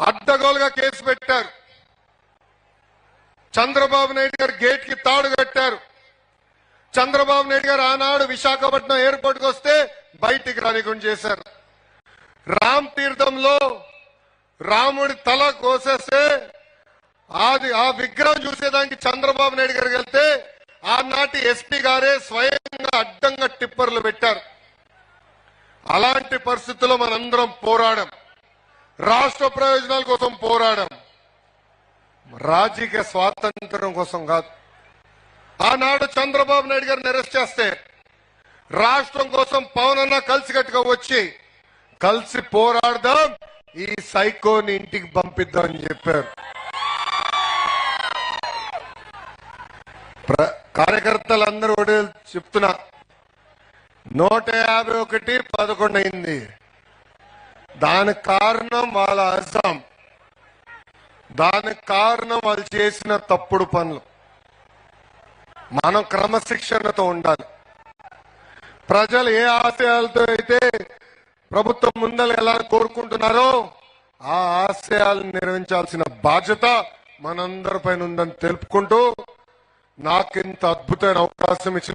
అడ్డగోలుగా కేసు పెట్టారు. చంద్రబాబు నాయుడు గారు గేట్కి తాడు కట్టారు. చంద్రబాబు నాయుడు గారు ఆనాడు విశాఖపట్నం ఎయిర్పోర్ట్కు వస్తే బయటికి రానికుండా చేశారు. రామ్ తీర్థంలో రాముడి తల కోసేస్తే అది ఆ విగ్రహం చూసేదానికి చంద్రబాబు నాయుడు గారికి వెళ్తే ఆనాటి ఎస్పీ గారే స్వయంగా అడ్డంగా టిప్పర్లు పెట్టారు. అలాంటి పరిస్థితుల్లో మనందరం పోరాడాం. రాష్ట్ర ప్రయోజనాల కోసం పోరాడాం రాజకీయ స్వాతంత్రం కోసం కాదు. ఆనాడు చంద్రబాబు నాయుడు గారిని అరెస్ట్ చేస్తే రాష్ట్రం కోసం పవన్ అన్న కలిసికట్టుగా వచ్చి కలిసి పోరాడదాం ఈ సైకోని ఇంటికి పంపిద్దాం అని చెప్పారు. ప్ర- కార్యకర్తలందరూ చెప్తున్నా నూట యాభై ఒకటి పదకొండు అయింది. దానికి కారణం వాళ్ళ అజాం. దానికి కారణం వాళ్ళు చేసిన తప్పుడు పనులు. మనం క్రమశిక్షణతో ఉండాలి. ప్రజలు ఏ ఆశయాలతో అయితే ప్రభుత్వం ముందలు ఎలా కోరుకుంటున్నారో ఆ ఆశయాలను నిర్వహించాల్సిన బాధ్యత మనందరిపైన ఉందని తెలుపుకుంటూ నాకింత అద్భుతమైన అవకాశం ఇచ్చిన